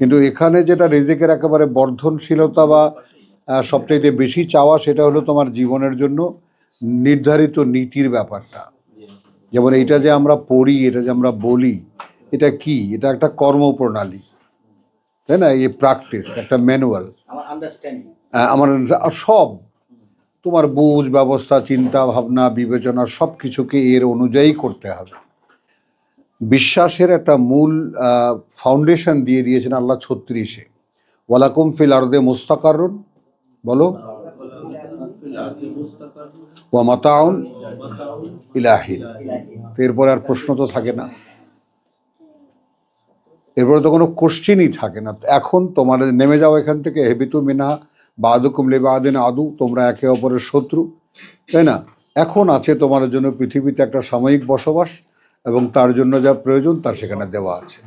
কিন্তু এখানে যেটা রিজিকের একেবারে বর্ধনশীলতা বা সবচাইতে বেশি চাওয়া সেটা হলো তোমার জীবনের জন্য নির্ধারিত নীতির ব্যাপারটা। যেমন এইটা যে আমরা পড়ি এটা যে আমরা বলি এটা কি? এটা একটা কর্মপ্রণালী। তাই না? এই প্র্যাকটিস একটা ম্যানুয়াল আমার সব। তোমার বুঝ ব্যবস্থা চিন্তা ভাবনা বিবেচনা সব কিছুকে এর অনুযায়ী করতে হবে। বিশ্বাসের একটা মূল ফাউন্ডেশন দিয়ে দিয়েছেন আল্লাহ ছত্রিশে। ওয়ালাকুম ফিল আরদে মুস্তাকারুন বলো। ওয়া ইলাহিন এরপরে আর প্রশ্ন তো থাকে না। এরপরে তো কোনো কোশ্চেনই থাকে না। এখন তোমাদের নেমে যাও এখান থেকে, হেবিতু মিনা বাদুকুম লেবাদিন আদু, তোমরা একে অপরের শত্রু, তাই না? এখন আছে তোমার জন্য পৃথিবীতে একটা সাময়িক বসবাস। এবং তার জন্য যা প্রয়োজন তা সেখানে দেওয়া আছে।